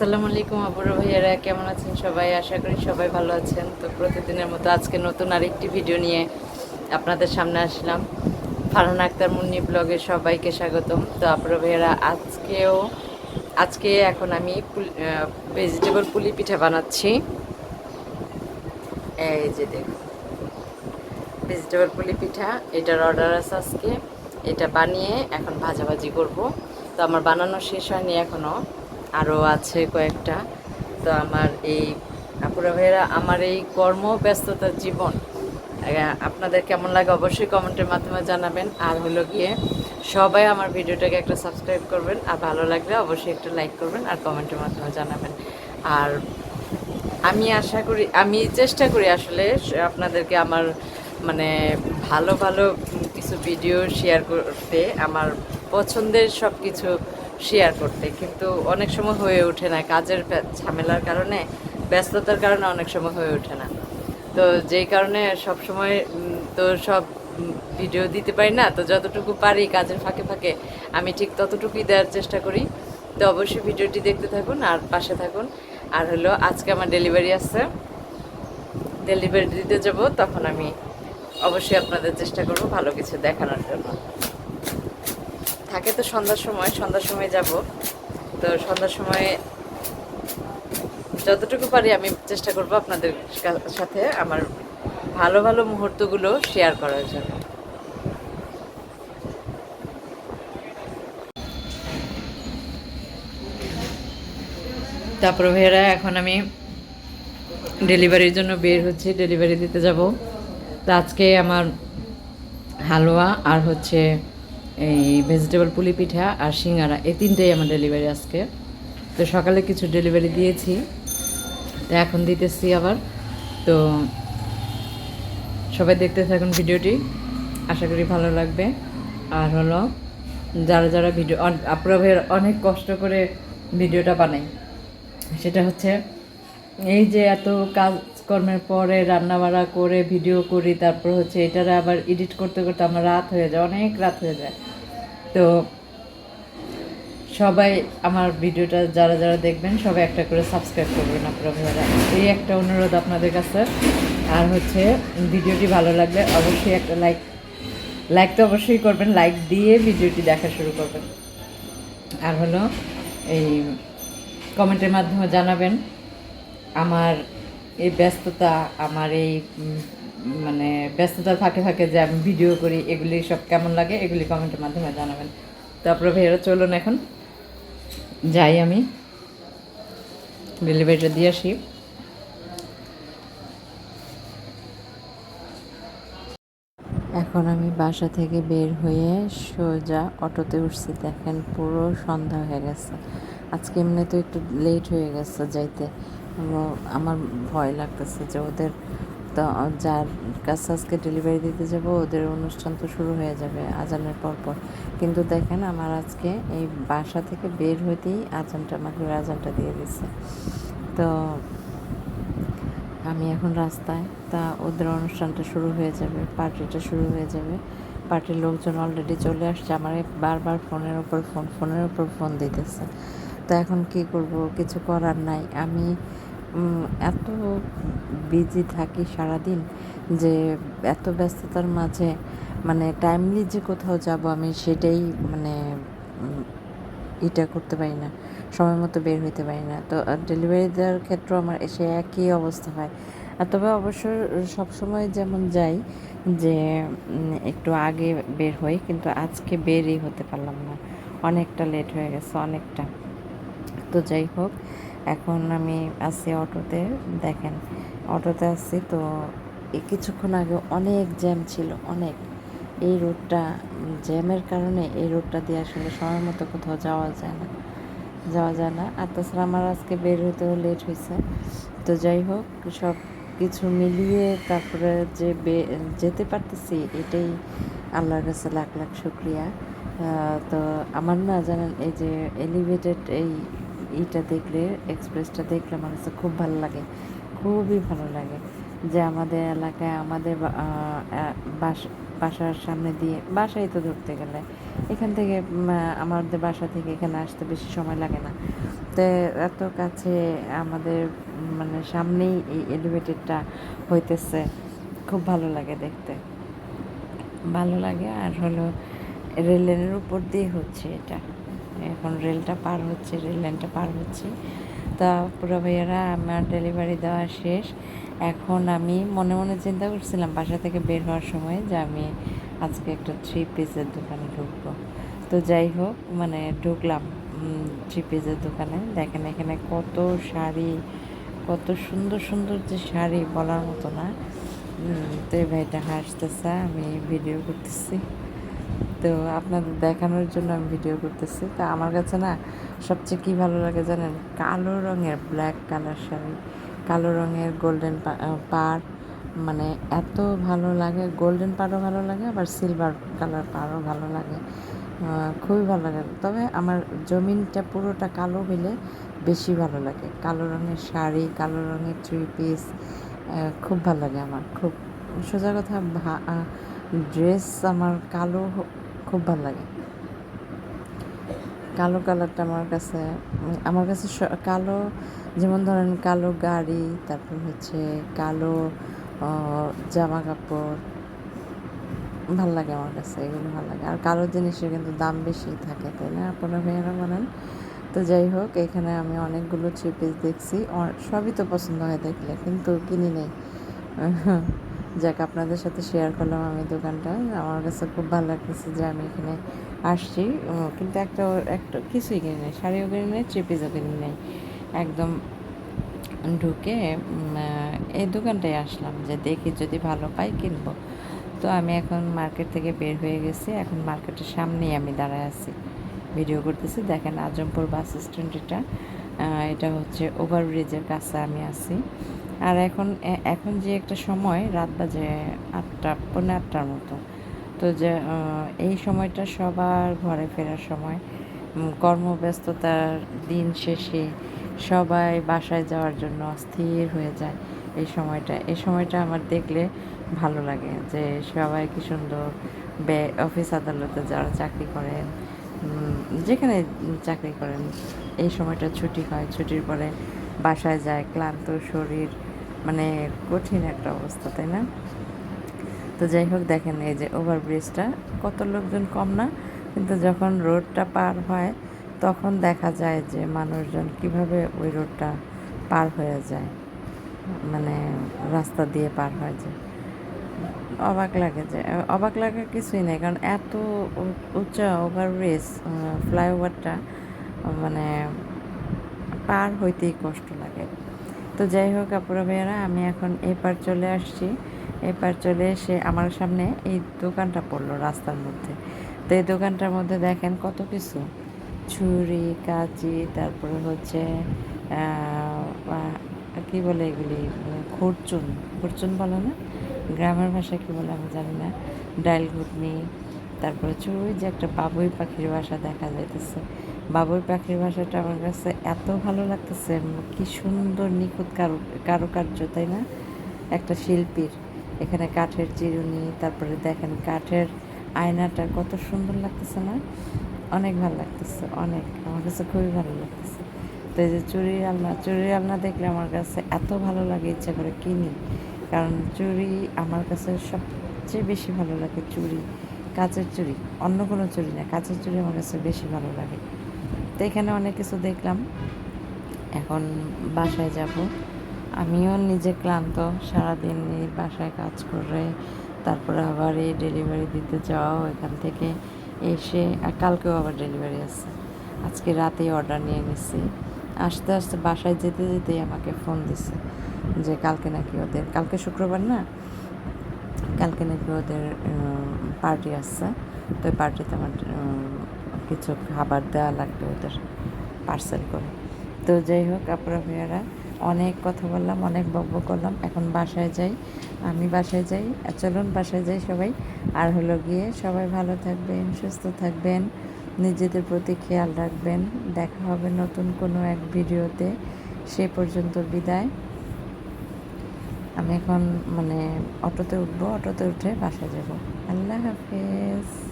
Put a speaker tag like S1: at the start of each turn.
S1: আসসালামু আলাইকুম আবুরা ভাইয়ারা, কেমন আছেন সবাই? আশা করি সবাই ভালো আছেন। তো প্রতিদিনের মতো আজকে নতুন আরেকটি ভিডিও নিয়ে আপনাদের সামনে আসলাম। ফারহান আক্তার মুন্নি ব্লগে সবাইকে স্বাগতম। তো আবুরা ভাইয়ারা, আজকেও, আজকে এখন আমি ভেজিটেবল পুলি পিঠা বানাচ্ছি। এই যে দেখুন ভেজিটেবল পুলি পিঠা, এটার অর্ডার আছে আজকে। এটা বানিয়ে এখন ভাজাভাজি করব। তো আমার বানানো শেষ হয়নি এখনও আরও আছে কয়েকটা। তো আমার এই আপুরা ভাইয়েরা, আমার এই কর্ম ব্যস্ততার জীবন আপনাদের কেমন লাগে অবশ্যই কমেন্টের মাধ্যমে জানাবেন। আর হলো গিয়ে সবাই আমার ভিডিওটাকে একটা সাবস্ক্রাইব করবেন, আর ভালো লাগলে অবশ্যই একটা লাইক করবেন আর কমেন্টের মাধ্যমে জানাবেন। আর আমি আশা করি, আমি চেষ্টা করি আসলে আপনাদেরকে আমার মানে ভালো ভালো কিছু ভিডিও শেয়ার করতে, আমার পছন্দের সব কিছু শেয়ার করতে, কিন্তু অনেক সময় হয়ে ওঠে না। কাজের ঝামেলার কারণে, ব্যস্ততার কারণে অনেক সময় হয়ে ওঠে না। তো যেই কারণে সব সময় তো সব ভিডিও দিতে পারি না। তো যতটুকু পারি কাজের ফাঁকে ফাঁকে, আমি ঠিক ততটুকুই দেওয়ার চেষ্টা করি। তো অবশ্যই ভিডিওটি দেখতে থাকুন আর পাশে থাকুন। আর হলো, আজকে আমার ডেলিভারি আছে। ডেলিভারি দিতে যাব, তখন আমি অবশ্যই আপনাদের চেষ্টা করব ভালো কিছু দেখানোর জন্য। থাকে তো সন্ধ্যার সময় সন্ধ্যার সময় যাব। তো সন্ধ্যার সময় যতটুকু পারি আমি চেষ্টা করব আপনাদের সাথে আমার ভালো ভালো মুহূর্তগুলো শেয়ার করার জন্য। তারপর ভাইয়েরা, এখন আমি ডেলিভারির জন্য বের হচ্ছে, ডেলিভারি দিতে যাব। তো আজকে আমার হালুয়া আর হচ্ছে এই ভেজিটেবল পুলি পিঠা আর সিঙ্গারা, এই তিনটেই আমার ডেলিভারি আজকে। তো সকালে কিছু ডেলিভারি দিয়েছি। তো এখন দিতেছি আবার। তো সবাই দেখতে থাকুন ভিডিওটি। আশা করি ভালো লাগবে। আর হলো, যারা যারা ভিডিও আপনারা ভাইয়ের অনেক কষ্ট করে ভিডিওটা বানাই। সেটা হচ্ছে, এই যে এত কাজকর্মের পরে রান্নাবাড়া করে ভিডিও করি, তারপর হচ্ছে এটারা আবার এডিট করতে করতে আমার রাত হয়ে যায়, অনেক রাত হয়ে যায়। তো সবাই আমার ভিডিওটা যারা যারা দেখবেন, সবাই একটা করে সাবস্ক্রাইব করবেন আপনারা ভাইয়ারা। এই একটা অনুরোধ আপনাদের কাছে। আর হচ্ছে, ভিডিওটি ভালো লাগলে অবশ্যই একটা লাইক লাইক তো অবশ্যই করবেন লাইক দিয়ে ভিডিওটি দেখা শুরু করবেন। আর হলো, এই কমেন্টের মাধ্যমে জানাবেন আমার এই ব্যস্ততা আমার এই মানে ব্যস্ততার ফাঁকে ফাঁকে যে আমি ভিডিও করি, এগুলি সব কেমন লাগে এগুলি কমেন্টের মাধ্যমে জানাবেন। তারপরে ভাইয়েরা চলুন এখন। যাই আমি। ডেলিভারিটা দিয়ে আসি। এখন আমি বাসা থেকে বের হয়ে সোজা অটোতে উঠছি। দেখেন পুরো সন্ধ্যা হয়ে গেছে। আজকে এমনি তো একটু লেট হয়ে গেছে যাইতে। আমার- ভয় লাগতেছে যে ওদের যার কাছে আজকে ডেলিভারি দিতে যাব, ওদের অনুষ্ঠান তো শুরু হয়ে যাবে আজানের পর পর কিন্তু দেখেন আমার আজকে এই বাসা থেকে বের হইতেই আজানটা, মাগরিবের আজানটা দিয়ে দিচ্ছে তো আমি এখন রাস্তায়, তা ওদের অনুষ্ঠানটা শুরু হয়ে যাবে, পার্টিটা শুরু হয়ে যাবে। পার্টির লোকজন অলরেডি চলে আসছে, আমার বারবার ফোনের ওপর ফোন, ফোনের ওপর ফোন দিতেছে। তো এখন কি করব? কিছু করার নাই। আমি এত বিজি থাকি সারাদিন যে এত ব্যস্ততার মাঝে মানে টাইমলি যে কোথাও যাব আমি সেটাই মানে এটা করতে পারি না। সময় মতো বের হইতে পারি না। তো ডেলিভারি দেওয়ার ক্ষেত্রেও আমার এসে একই অবস্থা হয়। আর তবে অবশ্য সবসময় যেমন যাই যে একটু আগে বের হই, কিন্তু আজকে বেরই হতে পারলাম না। অনেকটা লেট হয়ে গেছে, অনেকটা। তো যাই হোক, এখন আমি আছি অটোতে। দেখেন, অটোতে আছি তো কিছুক্ষণ আগে অনেক জ্যাম ছিল, অনেক। এই রোডটা, জ্যামের কারণে এই রোডটা দিয়ে আসলে সময় মতো কোথাও যাওয়া যায় না, যাওয়া যায় না। আর তাছাড়া আমার আজকে বের হতেও লেট হয়েছে। তো যাই হোক, সব কিছু মিলিয়ে তারপরে যে যেতে পারতেছি, এটাই আল্লাহর কাছে লাখ লাখ শুক্রিয়া। তো আমার না জানেন, এই যে এলিভেটেড এই ইটা দেখলে এক্সপ্রেসটা দেখলে আমার কাছে খুব ভালো লাগে। খুবই ভালো লাগে যে আমাদের এলাকায় আমাদের বাসার সামনে দিয়ে, বাসায় তো ধরতে গেলে, এখান থেকে আমাদের বাসা থেকে এখানে আসতে বেশি সময় লাগে না।
S2: তো এত কাছে আমাদের মানে সামনেই এই এলিভেটেডটা হইতেছে। খুব ভালো লাগে দেখতে। ভালো লাগে আর হলো রেল লাইনের উপর দিয়ে হচ্ছে এটা। এখন রেলটা পার হচ্ছে রেল লাইনটা পার হচ্ছে। তা পুরো ভাইয়ারা, আমার ডেলিভারি দেওয়া শেষ। এখন আমি মনে মনে চিন্তা করছিলাম বাসা থেকে বের হওয়ার সময় যে আমি আজকে একটা থ্রি পিসের দোকানে ঢুকবো। তো যাই হোক মানে ঢুকলাম থ্রি পিসের দোকানে। দেখেন এখানে কত শাড়ি, কত সুন্দর সুন্দর যে শাড়ি বলার মতো না। তো এই ভাইটা হাসতেছে, আমি ভিডিও করতেছি। তো আপনাদের দেখানোর জন্য আমি ভিডিও করতেছি। তা আমার কাছে না সবচেয়ে কী ভালো লাগে জানেন? কালো রঙের ব্ল্যাক কালার শাড়ি, কালো রঙের গোল্ডেন পাড় মানে এত ভালো লাগে। গোল্ডেন পাড়ও ভালো লাগে, আবার সিলভার কালার পাড়ও ভালো লাগে। খুবই ভালো লাগে। তবে আমার জমিনটা পুরোটা কালো হলে বেশি ভালো লাগে। কালো রঙের শাড়ি, কালো রঙের থ্রি পিস খুব ভালো লাগে আমার। খুব সোজা কথা ড্রেস আমার কালো খুব ভালো লাগে। কালো কালারটা আমার কাছে আমার কাছে কালো, যেমন ধরেন কালো গাড়ি, তারপর হচ্ছে কালো জামা কাপড় ভালো লাগে আমার কাছে, এগুলো ভালো লাগে। আর কালো জিনিসের কিন্তু দাম বেশি থাকে, তাই না? আপনারা ভাইয়ারা বলেন। তো যাই হোক, এখানে আমি অনেকগুলো থ্রি পিস দেখছি সবই তো পছন্দ হয় দেখলে, কিন্তু কিনি নেই। যাক, আপনাদের সাথে শেয়ার করলাম আমি দোকানটা। আমার কাছে খুব ভালো লাগতেছে যে আমি এখানে আসছি। কিন্তু একটা একটা কিছুই কিনি নেই। শাড়িও কিনি নেই পিসও কিনি নেই। একদম ঢুকে এই দোকানটায় আসলাম যে দেখি যদি ভালো পাই কিনবো। তো আমি এখন মার্কেট থেকে বের হয়ে গেছি। এখন মার্কেটের সামনেই আমি দাঁড়ায় আছি। ভিডিও করতেছি। দেখেন, আজমপুর বাস স্ট্যান্ড এটা। এটা হচ্ছে ওভারব্রিজের কাছে আমি আছি। আর এখন এখন যে একটা সময়, রাত বাজে আটটা, পৌনে আটটার মতো। তো যে এই সময়টা সবার ঘরে ফেরার সময়। কর্মব্যস্ততার দিন শেষে সবাই বাসায় যাওয়ার জন্য অস্থির হয়ে যায় এই সময়টা। এই সময়টা আমার দেখলে ভালো লাগে যে সবাই কি সুন্দর বে, অফিস আদালতে যারা চাকরি করেন যেখানে চাকরি করেন, এই সময়টা ছুটি হয়। ছুটির পরে বাসায় যায়, ক্লান্ত শরীর মানে কঠিন একটা অবস্থা, তাই না? তো যাই হোক, দেখেন এই যে ওভারব্রিজটা কত লোকজন কম না, কিন্তু যখন রোডটা পার হয়, তখন দেখা যায় যে মানুষজন কীভাবে ওই রোডটা পার হয়ে যায় মানে রাস্তা দিয়ে পার হয়ে যায় অবাক লাগে যে, অবাক লাগার কিছুই নেই, কারণ এত উঁচা ওভারব্রিজ ফ্লাইওভারটা মানে পার হইতেই কষ্ট লাগে। তো যাই হোক, আপুরা ভাইয়ারা, আমি এখন এপার চলে আসছি। এপার চলে এসে আমার সামনে এই দোকানটা পড়ল রাস্তার মধ্যে। তো এই দোকানটার মধ্যে দেখেন কত কিছু। ছুরি, কাঁচি, তারপরে হচ্ছে কি বলে এগুলি? খুরচুন খুরচুন বলে না? গ্রামের ভাষায় কি বলে আমি জানি না। ডাইল ঘুটনি তারপরে হচ্ছে যে একটা বাবুই পাখির বাসা দেখা যাইতেছে। বাবুই পাখির ভাষাটা আমার কাছে এত ভালো লাগতেছে, কি সুন্দর নিখুঁত কারু, কারুকার্য, তাই না? একটা শিল্পীর, এখানে কাঠের চিরুনি, তারপরে দেখেন কাঠের আয়নাটা কত সুন্দর লাগতেছে না? অনেক ভালো লাগতেছে, অনেক, আমার কাছে খুবই ভালো লাগতেছে। তো এই যে চুরির আলনা চুরির আলনা দেখলে আমার কাছে এত ভালো লাগে, ইচ্ছা করে কিনি। কারণ চুরি আমার কাছে সবচেয়ে বেশি ভালো লাগে, চুরি, কাচের চুড়ি অন্য কোনো চুড়ি না, কাচের চুড়ি আমার কাছে বেশি ভালো লাগে। তো এখানে অনেক কিছু দেখলাম। এখন বাসায় যাব। আমিও নিজে ক্লান্ত, সারাদিন এই বাসায় কাজ করে, তারপরে আবার এই ডেলিভারি দিতে যাওয়াও এখান থেকে এসে, আর কালকেও আবার ডেলিভারি আছে। আজকে রাতেই অর্ডার নিয়ে নিছি। আস্তে আস্তে বাসায় যেতে যেতেই আমাকে ফোন দিছে যে কালকে নাকি ওদের, কালকে শুক্রবার না? কালকে নাকি ওদের পার্টি আসছে তো পার্টিতে আমার কিছু খাবার দেওয়া লাগবে ওদের পার্সেল করে। তো যাই হোক আপনারা ভাইয়ারা, অনেক কথা বললাম, অনেক বকব করলাম। এখন বাসায় যাই, আমি বাসায় যাই চলুন বাসায় যাই সবাই। আর হলো গিয়ে সবাই ভালো থাকবেন, সুস্থ থাকবেন, নিজেদের প্রতি খেয়াল রাখবেন। দেখা হবে নতুন কোনো এক ভিডিওতে। সে পর্যন্ত বিদায়। আমি এখন মানে অটোতে উঠবো, অটোতে উঠে বাসায় যাব। আল্লাহ হাফেজ।